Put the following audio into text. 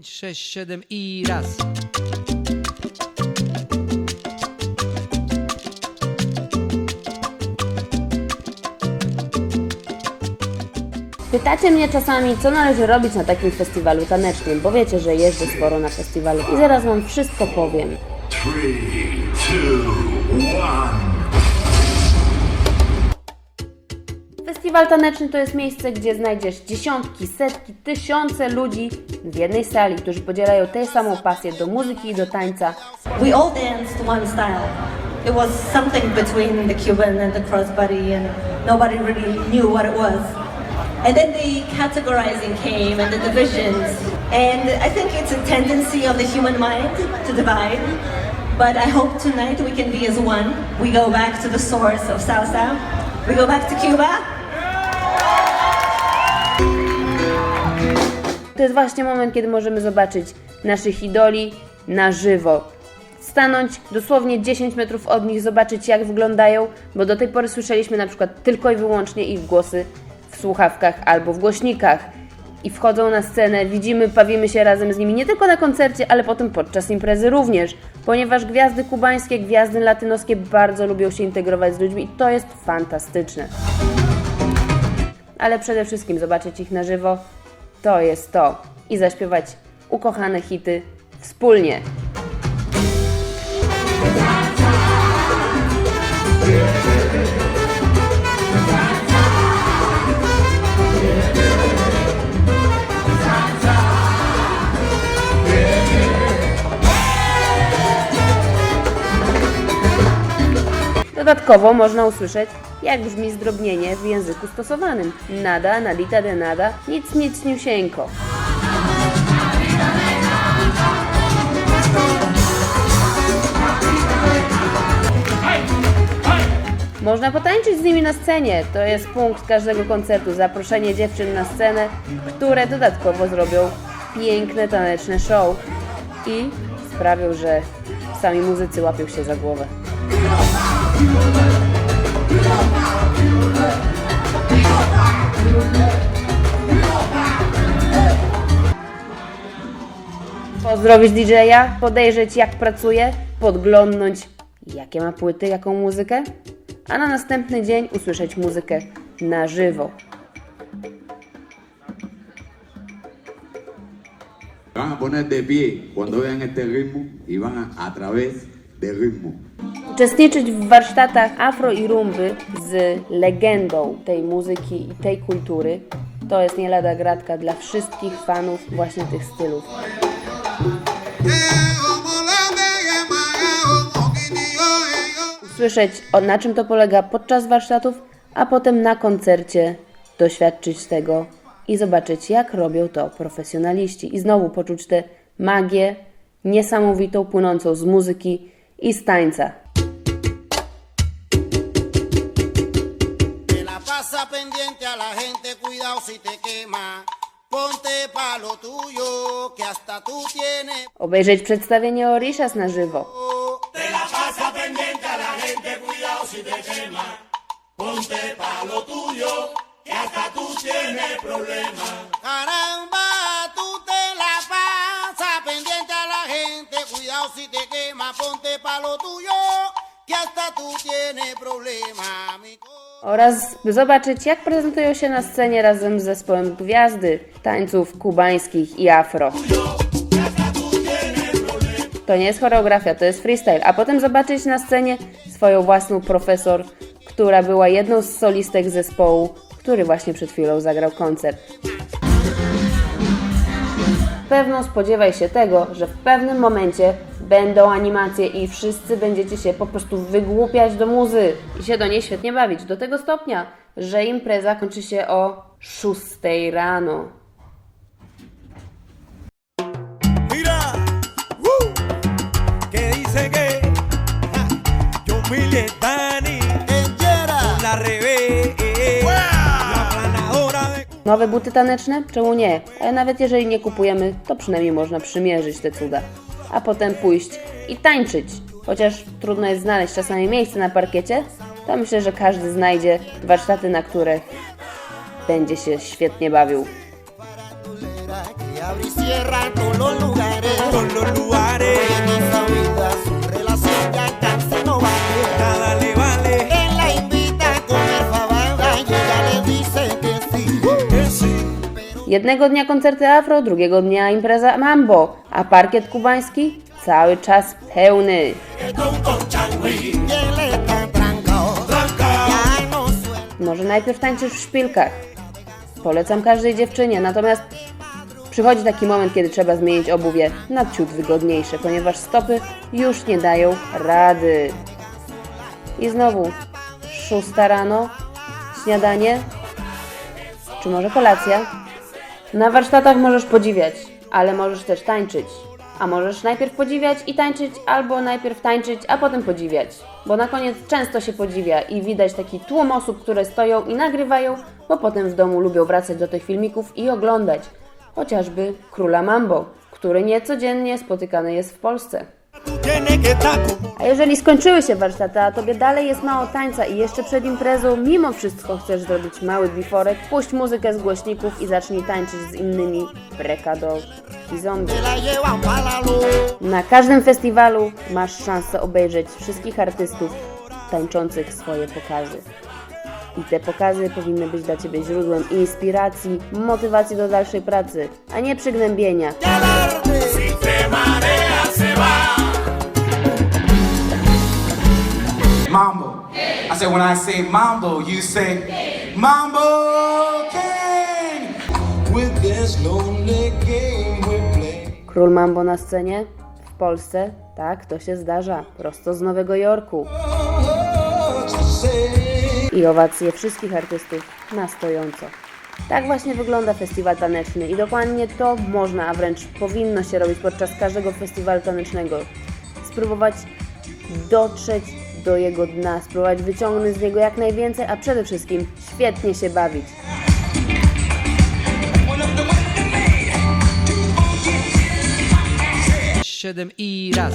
5, 6, 7 i raz. Pytacie mnie czasami, co należy robić na takim festiwalu tanecznym, bo wiecie, że jeżdżę sporo na festiwalu i zaraz wam wszystko powiem. Three, two, Festiwal taneczny to jest miejsce, gdzie znajdziesz dziesiątki, setki, tysiące ludzi w jednej sali, którzy podzielają tę samą pasję do muzyki i do tańca. we all danced one style. It was something between the Cuban and the crossbody, and nobody really knew what it was. And then the categorizing came and the divisions. And I think it's a tendency of the human mind to divide. But I hope tonight we can be as one. We go back to the source of salsa. We go back to Cuba. To jest właśnie moment, kiedy możemy zobaczyć naszych idoli na żywo. Stanąć dosłownie 10 metrów od nich, zobaczyć jak wyglądają, bo do tej pory słyszeliśmy na przykład tylko i wyłącznie ich głosy w słuchawkach albo w głośnikach. I wchodzą na scenę, widzimy, bawimy się razem z nimi nie tylko na koncercie, ale potem podczas imprezy również, ponieważ gwiazdy kubańskie, gwiazdy latynoskie bardzo lubią się integrować z ludźmi i to jest fantastyczne. Ale przede wszystkim zobaczyć ich na żywo to jest to i zaśpiewać ukochane hity wspólnie. Dodatkowo można usłyszeć, jak brzmi zdrobnienie w języku stosowanym. Nada, nadita de nada, nic, nic, niusieńko. Można potańczyć z nimi na scenie. To jest punkt każdego koncertu. Zaproszenie dziewczyn na scenę, które dodatkowo zrobią piękne taneczne show i sprawią, że sami muzycy łapią się za głowę. Pozdrowić DJ-a, podejrzeć jak pracuje, podglądnąć jakie ma płyty, jaką muzykę, a na następny dzień usłyszeć muzykę na żywo. Van a poner de pie cuando vean este ritmo y van a, a través del ritmo. Uczestniczyć w warsztatach afro i rumby z legendą tej muzyki i tej kultury to jest nie lada gratka dla wszystkich fanów właśnie tych stylów. Usłyszeć o na czym to polega podczas warsztatów, a potem na koncercie doświadczyć tego i zobaczyć jak robią to profesjonaliści i znowu poczuć tę magię niesamowitą płynącą z muzyki i z tańca. Si te quema. Ponte pa lo tuyo, que hasta tú tienes. Obejrzeć przedstawienie Orishas na żywo. Caramba, tú te la pasas pendiente a la gente, cuidado si te quema. Ponte pa lo tuyo, que hasta tú tienes problemas. Mi co- Oraz zobaczyć, jak prezentują się na scenie razem z zespołem gwiazdy tańców kubańskich i afro. To nie jest choreografia, to jest freestyle. A potem zobaczyć na scenie swoją własną profesor, która była jedną z solistek zespołu, który właśnie przed chwilą zagrał koncert. Pewno spodziewaj się tego, że w pewnym momencie będą animacje i wszyscy będziecie się po prostu wygłupiać do muzy i się do niej świetnie bawić. Do tego stopnia, że impreza kończy się o 6 rano. Nowe buty taneczne? Czemu nie? Ale nawet jeżeli nie kupujemy, to przynajmniej można przymierzyć te cuda. A potem pójść i tańczyć. Chociaż trudno jest znaleźć czasami miejsce na parkiecie, to myślę, że każdy znajdzie warsztaty, na których będzie się świetnie bawił. y cierra todos los lugares. Todos los lugares, Jednego dnia koncerty afro, drugiego dnia impreza mambo, a parkiet kubański cały czas pełny. Może najpierw tańczysz w szpilkach. Polecam każdej dziewczynie, natomiast przychodzi taki moment, kiedy trzeba zmienić obuwie na ciut wygodniejsze, ponieważ stopy już nie dają rady. I znowu szósta rano, śniadanie, czy może kolacja? Na warsztatach możesz podziwiać, ale możesz też tańczyć. A możesz najpierw podziwiać i tańczyć, albo najpierw tańczyć, a potem podziwiać. Bo na koniec często się podziwia i widać taki tłum osób, które stoją i nagrywają, bo potem w domu lubią wracać do tych filmików i oglądać. Chociażby Króla Mambo, który niecodziennie spotykany jest w Polsce. A jeżeli skończyły się warsztaty, a tobie dalej jest mało tańca i jeszcze przed imprezą mimo wszystko chcesz zrobić mały biforek, puść muzykę z głośników i zacznij tańczyć z innymi brekado i zombie. Na każdym festiwalu masz szansę obejrzeć wszystkich artystów tańczących swoje pokazy. I te pokazy powinny być dla Ciebie źródłem inspiracji, motywacji do dalszej pracy, a nie przygnębienia. Said, when I say mambo, you say mambo king. With this lonely game we play. Król Mambo na scenie w Polsce, tak, to się zdarza, prosto z Nowego Jorku. I owacje wszystkich artystów na stojąco. Tak właśnie wygląda festiwal taneczny i dokładnie to można, a wręcz powinno się robić podczas każdego festiwalu tanecznego. Spróbować dotrzeć do jego dna, spróbować wyciągnąć z niego jak najwięcej, a przede wszystkim świetnie się bawić. Siedem i raz.